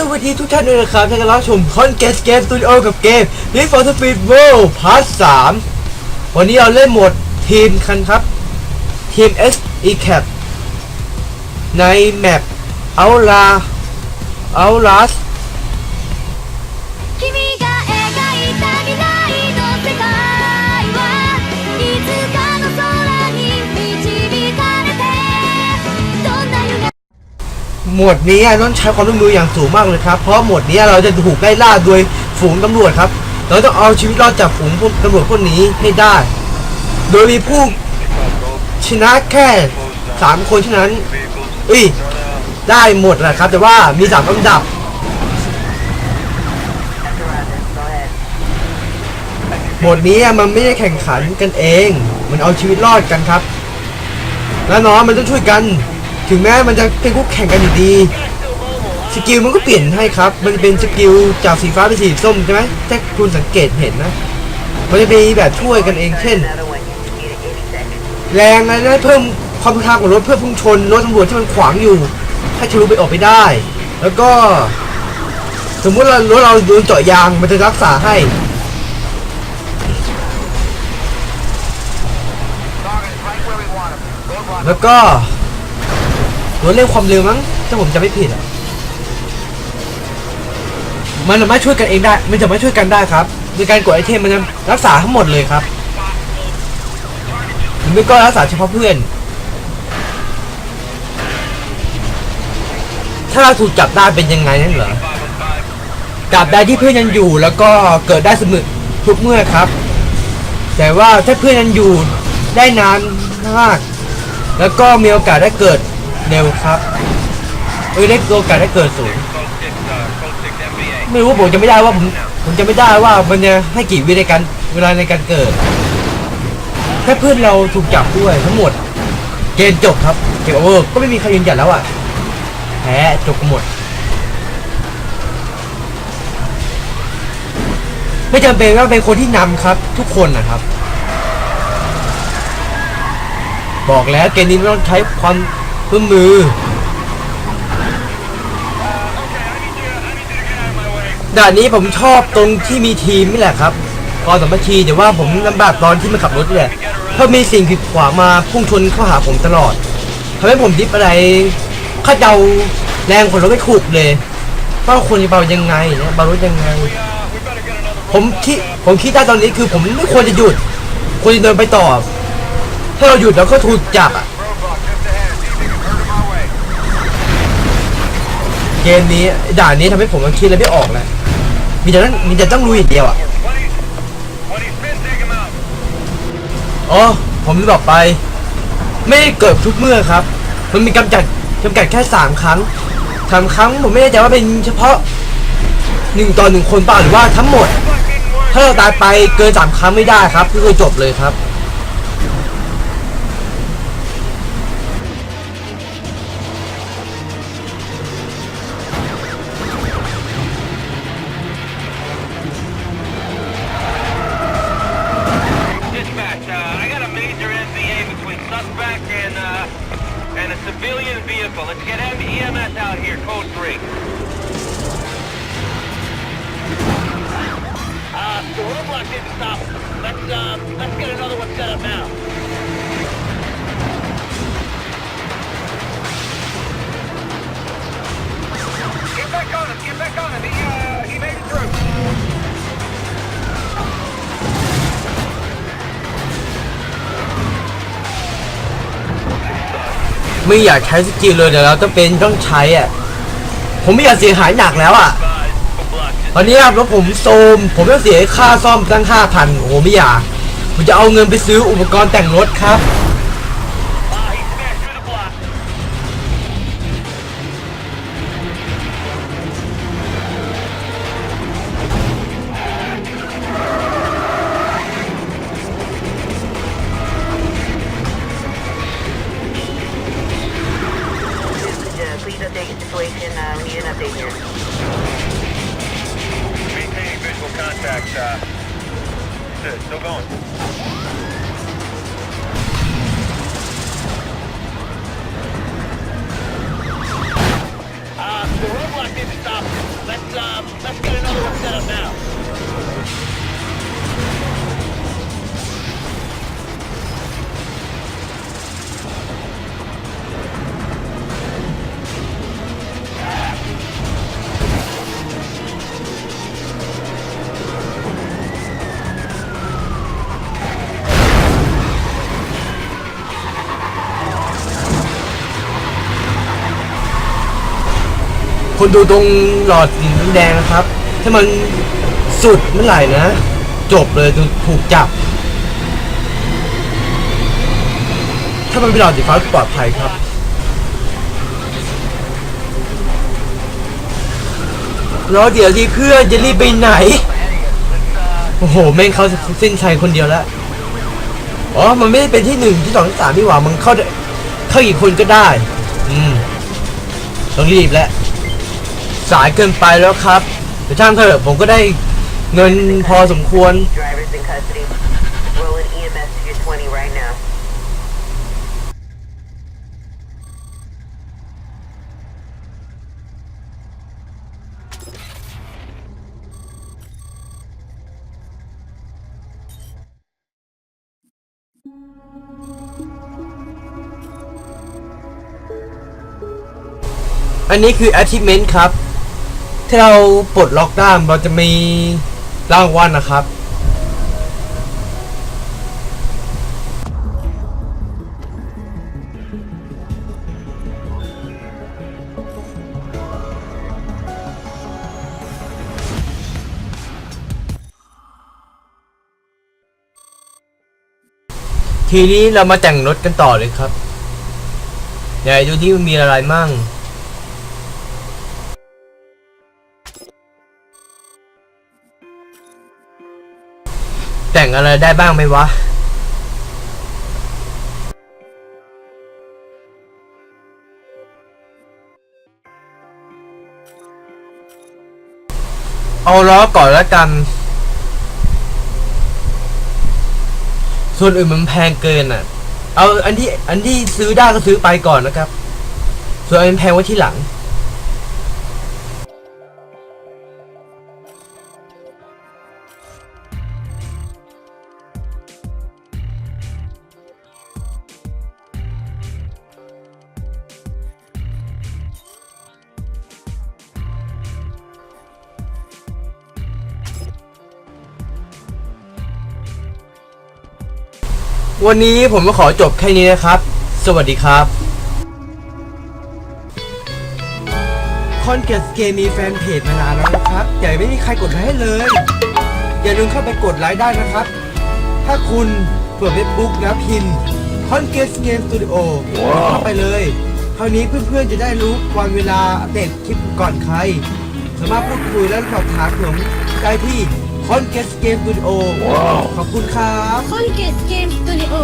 สวัสดีทุกท่านด้วยนะครับท่านกำลังรับชมคอนเกสเกมสตูดิโอกับเกม Need for Speed World Part 3 วันนี้เราเล่นโหมดทีมคันครับ ทีม S E Cap ในแมป Outla Outlast หมดนี้ต้องใช้ความร่วมมืออย่างสูงมากเลยครับ เพราะโหมดนี้เราจะถูกไล่ล่าโดยฝูงตำรวจครับ เราต้องเอาชีวิตรอดจากฝูงพวกตำรวจพวกนี้ให้ได้ โดยมีผู้ชนะแค่สามคนเท่านั้นอุ้ยได้หมดแหละครับ แต่ว่ามีสามลำดับโหมดนี้มันไม่ได้แข่งขันกันเอง มันเอาชีวิตรอดกันครับ แล้วน้องมันต้องช่วยกัน ถึงแม้มันจะเป็นคู่แข่งกันอยู่ดี สกิลมันก็เปลี่ยนให้ครับ มันจะเป็นสกิลจากสีฟ้าเป็นสีส้มใช่ไหมถ้าคุณสังเกตเห็นนะ มันจะมีแบบช่วยกันเองเช่น แรงอะไรนะเพิ่มความทนทานของรถเพื่อพุ่งชนรถตำรวจที่มันขวางอยู่ ให้ทะลุไปออกไปได้ แล้วก็ สมมุติเรารถเราโดนเจาะยางมันจะรักษาให้แล้วก็ รถเร่งความเร็วมั้งถ้าผมจะไม่ผิดอะมันสามารถช่วยกันเองได้ มันจะไม่ช่วยกันได้ครับในการกดไอเทมมันจะรักษาทั้งหมดเลยครับหรือไม่ก็รักษาเฉพาะเพื่อน ถ้าเราถูกจับได้เป็นยังไงนั่นเหรอจับได้ที่เพื่อนยังอยู่แล้วก็เกิดได้เสมอทุกเมื่อครับ แต่ว่าถ้าเพื่อนยังอยู่ได้นานมาก แล้วก็มีโอกาสได้เกิด เร็วครับเอ้ยได้โอกาสได้เกิดสูงไม่รู้ผมจะไม่ได้ว่าผมผมจะไม่ได้ว่ามันจะให้กี่วิในการเวลาในการเกิดแค่เพื่อนเราถูกจับด้วยทั้งหมด เกมจบครับเกมโอเวอร์ก็ไม่มีใครยืนหยันแล้วอะแพ้จบหมด ไม่จำเป็นว่าเป็นคนที่นำครับ ทุกคนนะครับ บอกแล้วเกมนี้ไม่ต้องใช้ความ ร่วมมือ ด่านนี้ผมชอบตรงที่มีทีมนี่แหละครับกอนสามัคคีแต่ว่าผมลำบากตอนที่มันขับรถนี่แหละเพราะมีสิ่งผิดขวางมาพุ่งชนเข้าหาผมตลอดทำให้ผมดิฟอะไรข้าเดาแรงคนรถไม่ถูกเลยว่าควรจะเบายังไงเนี่ยเบารถยังไง ผมคิดผมคิดได้ตอนนี้คือผมไม่ควรจะหยุดควรจะเดินไปต่อ ถ้าเราหยุดเราก็ถูกจับอะ เกมนี้ด่านนี้ทำให้ผมต้องคิดอะไรไม่ออกเลยมีแต่ต้องมีแต่ต้องลุยอย่างเดียวอะอ๋อผมลืมบอกไป ไม่ได้เกิดทุกเมื่อครับ มันมีกำจัดจำกัดแค่สามครั้งสามครั้งผมไม่แน่ใจว่าเป็นเฉพาะหนึ่งต่อหนึ่งคนเปล่าหรือว่าทั้งหมด ถ้าเราตายไปเกินสามครั้งไม่ได้ครับก็คือจบเลยครับ civilian vehicle. Let's get EMS out here, code 3. Uh, the roadblock didn't stop. Let's, uh, let's get another one set up now. ไม่อยากใช้สกิลเลยเดี๋ยวเราต้องเป็นต้องใช้อะผมไม่อยากเสียหายหนักแล้วอะตอนนี้ครับแล้วผมโซม ผมต้องเสียค่าซ่อมตั้งห้าพันโอ้โหไม่อยากผมจะเอาเงินไปซื้ออุปกรณ์แต่งรถครับ situation. Uh, we need an update here. Maintaining visual contact. Uh, still going. Uh, the roadblock didn't stop. Let's, uh, let's get another one set up now. คุณดูตรงหลอดสีแดงนะครับ ถ้ามันสุดเมื่อไหร่นะ จบเลยถูกจับ ถ้ามันเป็นหลอดสีฟ้าปลอดภัยครับแล้วเดี๋ยวที่เพื่อนจะรีบไปไหน โอ้โหแม่งเขาเส้นชัยคนเดียวแล้วอ๋อ มันไม่ได้เป็นที่หนึ่งที่สองที่สามที่หว่ามันเข้าเข้าอีกคนก็ได้ อืม ต้องรีบแล้ว สายเกินไปแล้วครับแต่ช่างเถอะผมก็ได้เงินพอสมควร อันนี้คือ achievement ครับ ถ้าเราปลดล็อกด้เราจะมีรางวัลนะครับ ทีนี้เรามาแต่งรถกันต่อเลยครับเดี๋ยวดูที่มันมีอะไรมั่ง แต่งอะไรได้บ้างไหมวะเอาล้อก่อนแล้วกัน ส่วนอื่นมันแพงเกินอะ เอาอันที่อันที่ซื้อได้ก็ซื้อไปก่อนนะครับ ส่วนอันแพงไว้ที่หลัง วันนี้ผมก็ขอจบแค่นี้นะครับ สวัสดีครับ คอนเกตเกมมีแฟนเพจมานานแล้วนะครับแต่ไม่มีใครกดไลค์ให้เลย อย่าลืมเข้าไปกดไลค์ได้นะครับ ถ้าคุณเปิดเฟซบุ๊กแล้วพิมพ์คอนเกตเกมสตูดิโอเข้าไปเลยคราวนี้เพื่อนๆจะได้รู้วันเวลาอัปเดตคลิปก่อนใคร สามารถพูดคุยและสอบถามผมได้ที่ คอนเกสเกมสตูดิโอขอบคุณครับ คอนเกตเกมสตูดิโอ